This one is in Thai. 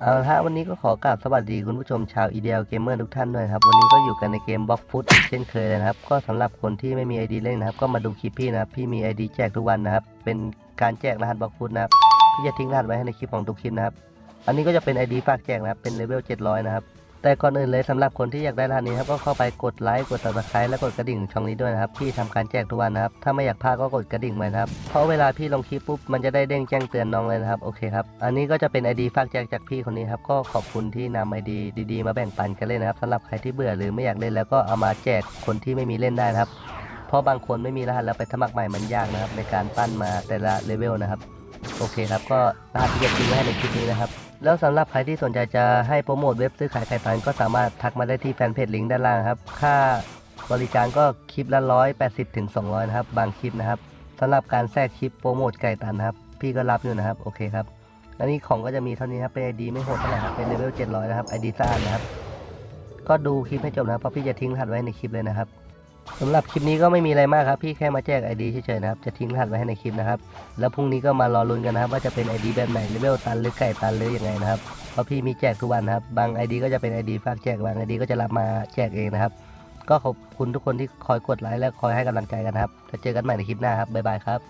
เอาละฮะวันนี้ก็ขอกราบสวัสดีคุณผู้ชมชาวอีเดียลเกมเมอร์ทุกท่านด้วยครับ วันนี้ก็อยู่กันในเกมบล็อกฟุตเช่นเคยเลยนะครับ ก็สำหรับคนที่ไม่มี ID เล่นนะครับ ก็มาดูคลิปพี่นะครับ พี่มีไอดีแจกทุกวันนะครับ เป็นการแจกรหัสบล็อกฟุตนะครับ พี่จะทิ้งรหัสไว้ให้ในคลิปของทุกคลิปนะครับ อันนี้ก็จะเป็นไอดีฝากแจกนะครับ เป็นเลเวล700 นะครับ แต่ก่อนอื่นเลยสำหรับคนที่อยากได้รหัสนี้ครับก็เข้าไปกดไลค์กด subscribe และกดกระดิ่งช่องนี้ด้วยนะครับพี่ทำการแจกทุกวันนะครับถ้าไม่อยากพลาดก็กดกระดิ่งไว้นะครับเพราะเวลาพี่ลงคลิปปุ๊บมันจะได้เด้งแจ้งเตือนน้องเลยนะครับโอเคครับอันนี้ก็จะเป็น ID ฝากแจกจากพี่คนนี้ครับก็ขอบคุณที่นำ ID ดีๆ มาแบ่งปันกันเล่นนะครับสำหรับใครที่เบื่อหรือไม่อยากเล่นแล้วก็เอามาแจกคนที่ไม่มีเล่นได้นะครับเพราะบางคนไม่มีรหัสแล้วไปสมัครใหม่มันยากนะครับในการปั้นมาแต่ละเลเวลนะครับโอเคครับก็รหัสที่จะทิ้งไว้ให้ในคลิปนี้นะครับ แล้วสำหรับใครที่สนใจจะให้โปรโมทเว็บซื้อขายไก่ตันก็สามารถทักมาได้ที่แฟนเพจลิงก์ด้านล่างครับ ค่าบริการก็คลิปละร้อยแปดสิบถึงสองร้อยนะครับ บางคลิปนะครับสำหรับการแทรกคลิปโปรโมทไก่ตันครับ พี่ก็รับอยู่นะครับ โอเคครับ อันนี้ของก็จะมีเท่านี้ครับ เป็นไอดีไม่โหดเท่าไหร่ครับ เป็นเลเวลเจ็ดร้อยนะครับไอดีซ่านนะครับ ก็ดูคลิปให้จบนะครับ เพราะพี่จะทิ้งรหัสไว้ในคลิปเลยนะครับ สำหรับคลิปนี้ก็ไม่มีอะไรมากครับ พี่แค่มาแจก ID เฉยๆนะครับ จะทิ้งรหัสไว้ให้ในคลิปนะครับ แล้วพรุ่งนี้ก็มารอลุ้นกันนะครับ ว่าจะเป็น ID แบบไหนเลเวลตันหรือไก่ตันหรือยังไงนะครับ เพราะพี่มีแจกทุกวันนะครับ บาง ID ก็จะเป็น ID ฝากแจก บาง ID ก็จะรับมาแจกเองนะครับ ก็ขอบคุณทุกคนที่คอยกดไลค์และคอยให้กำลังใจกันนะครับจะเจอกันใหม่ในคลิปหน้าครับบ๊ายบายครับ